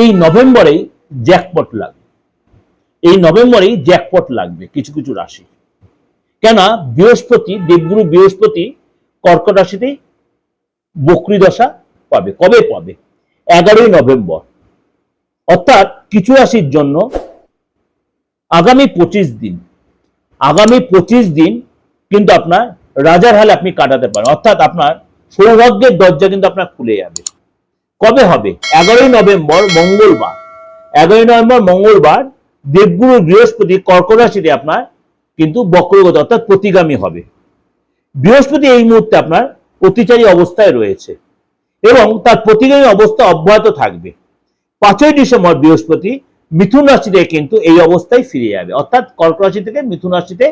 এই নভেম্বরেই জ্যাকপট লাগবে। এই নভেম্বরেই জ্যাকপট লাগবে কিছু কিছু রাশি। কেন বৃহস্পতি, দেবগুরু বৃহস্পতি কর্কট রাশিতেই বকরি দশা পাবে। কবে পাবে? এগারোই নভেম্বর। অর্থাৎ কিছু রাশির জন্য আগামী পঁচিশ দিন, আগামী পঁচিশ দিন কিন্তু আপনার রাজার হালে আপনি কাটাতে পারেন। অর্থাৎ আপনার সৌভাগ্যের দরজা কিন্তু আপনার খুলে যাবে। কবে হবে? এগারোই নভেম্বর মঙ্গলবার। এগারোই নভেম্বর মঙ্গলবার দেবগুরু বৃহস্পতি কর্কট রাশিতে আপনার কিন্তু বক্রগত অর্থাৎ প্রতিগামী হবে। বৃহস্পতি এই মুহূর্তে আপনার অতিচারী অবস্থায় রয়েছে এবং তার প্রতিগামী অবস্থা অব্যাহত থাকবে। পাঁচই ডিসেম্বর বৃহস্পতি মিথুন রাশিতে কিন্তু এই অবস্থায় ফিরে যাবে। অর্থাৎ কর্ক রাশি থেকে মিথুন রাশিতে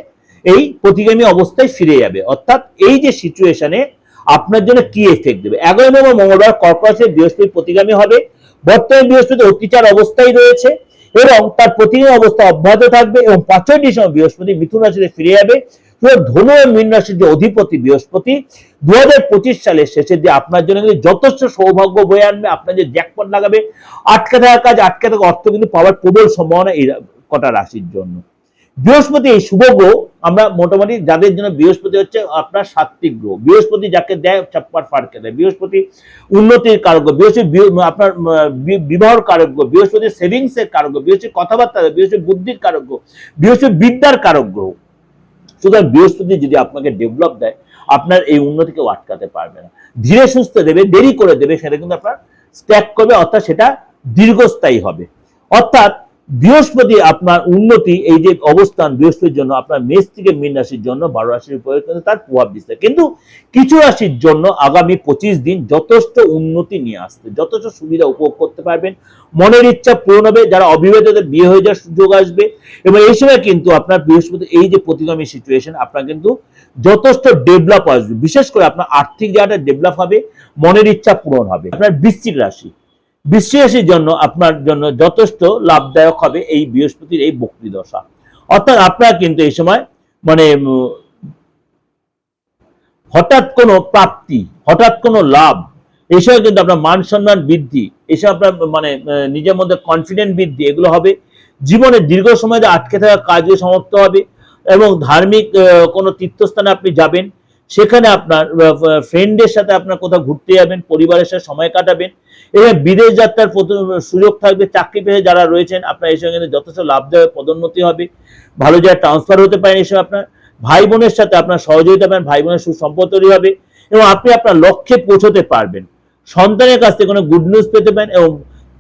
এই প্রতিগামী অবস্থায় ফিরে যাবে। অর্থাৎ এই যে সিচুয়েশনে আপনার জন্য কি এফেক্ট দেবে? এগারো নম্বর মঙ্গলবার কর্ক রাশিতে বৃহস্পতি প্রতিগামী হবে। বর্তমানে বৃহস্পতি অত্যাচার অবস্থায় রয়েছে এবং তার প্রতিগামী অবস্থা অব্যাহত থাকবে এবং পাঁচই ডিসেম্বর বৃহস্পতি মিথুন রাশিতে ফিরে যাবে। ধনু ও মীন রাশির যে অধিপতি বৃহস্পতি দু হাজার পঁচিশ সালের শেষের দিয়ে আপনার জন্য কিন্তু যথেষ্ট সৌভাগ্য বয়ে আনবে, আপনার যে জ্যাকপট লাগাবে। আটকে থাকা কাজ, আটকে থাকা অর্থ কিন্তু পাওয়ার প্রবল সম্ভাবনা এই কটা রাশির জন্য। বৃহস্পতি এই শুভ গ্রহ, আমরা মোটামুটি যাদের জন্য বৃহস্পতি হচ্ছে আপনার সাত্বিক গ্রহ। বৃহস্পতি যাকে দেয়, চাপ্পার ফাড়কে দেয়। বৃহস্পতি উন্নতির কারক বৃহস্পতি আপনার বিবাহর কারক বৃহস্পতি সেভিংস এর কারক বৃহস্পতি কথাবার্তা, বৃহস্পতি বুদ্ধির কারক বৃহস্পতি বিদ্যার কারক গ্রহ। সুতরাং বৃহস্পতি যদি আপনাকে ডেভেলপ দেয়, আপনার এই উন্নতি কেউ আটকাতে পারবে না। ধীরে সুস্থ দেবে, দেরি করে দেবে, সেটা কিন্তু আপনার স্ট্যাক করবে, অর্থাৎ সেটা দীর্ঘস্থায়ী হবে। অর্থাৎ বৃহস্পতি আপনার উন্নতি, এই যে অবস্থান বৃহস্পতির জন্য, আপনার মেষ থেকে মীন রাশির জন্য, বারো রাশির উপরে তার প্রভাব বিস্তার কিন্তু কিছু রাশির জন্য আগামী পঁচিশ দিন যথেষ্ট উন্নতি নিয়ে আসতে যথেষ্ট সুবিধা উপভোগ করতে পারবেন। মনের ইচ্ছা পূরণ হবে, যারা অবিবাহিতদের বিয়ে হয়ে যাওয়ার সুযোগ আসবে। এবং এই সময় কিন্তু আপনার বৃহস্পতি, এই যে প্রতিগামী সিচুয়েশন আপনার কিন্তু যথেষ্ট ডেভেলপ আসবে। বিশেষ করে আপনার আর্থিক জায়গাটা ডেভেলপ হবে, মনের ইচ্ছা পূরণ হবে। আপনার বৃশ্চিক রাশি রাশির জন্য আপনার জন্য যথেষ্ট লাভদায়ক হবে এই বৃহস্পতির এই বক্রি দশা। অর্থাৎ আপনার কিন্তু এই সময় মানে হঠাৎ কোনো প্রাপ্তি, হঠাৎ কোনো লাভ সময় কিন্তু আপনার মান সম্মান বৃদ্ধি এসব আপনার মানে নিজের মধ্যে কনফিডেন্ট বৃদ্ধি, এগুলো হবে। জীবনে দীর্ঘ সময় আটকে থাকা কাজগুলো সমাপ্ত হবে এবং ধার্মিক কোনো তীর্থস্থানে আপনি যাবেন। সেখানে আপনার ফ্রেন্ডের সাথে আপনার কোথাও ঘুরতে যাবেন, পরিবারের সাথে সময় কাটাবেন এবং বিদেশ যাত্রার সুযোগ থাকবে, চাকরি পেয়ে যারা রয়েছেন, আপনার এই সঙ্গে যথেষ্ট লাভদায়ক পদোন্নতি হবে, ভালো জায়গায় ট্রান্সফার হতে পারেন এসব আপনার, ভাই বোনের সাথে আপনার সহযোগিতা পাবেন, ভাই বোনের সুসম্পদ তৈরি হবে, এবং আপনি আপনার লক্ষ্যে পৌঁছতে পারবেন। সন্তানের কাছ থেকে কোনো গুড নিউজ পেতে পারেন, এবং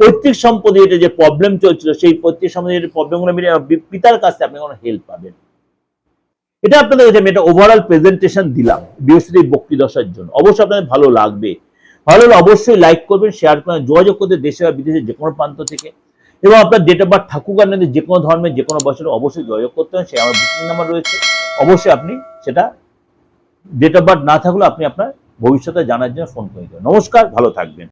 পৈতৃক সম্পত্তি এটা যে প্রবলেম চলছিল, সেই পৈতৃক সম্পত্তি প্রবলেমগুলো মিলে পিতার কাছ থেকে আপনি কোনো হেল্প পাবেন। এটা আপনাদের কাছে আমি একটা ওভারঅল প্রেজেন্টেশন দিলাম বৃহস্পতি বক্তি দশার জন্য। অবশ্যই আপনাদের ভালো লাগবে। ভালো হলে অবশ্যই লাইক করবেন শেয়ার করবেন, যোগাযোগ করতে দেশে বা বিদেশে যে কোনো প্রান্ত থেকে। এবং আপনার ডেট অফ বার্থ থাকুক আপনাদের যে কোনো ধর্মের যে কোনো বছরে অবশ্যই যোগাযোগ করতে হবে। সে আমার বুকিং নাম্বার রয়েছে। অবশ্যই আপনি সেটা ডেট অফ বার্থ না থাকলেও আপনি আপনার ভবিষ্যতে জানার জন্য ফোন করে দেবেন। নমস্কার, ভালো থাকবেন।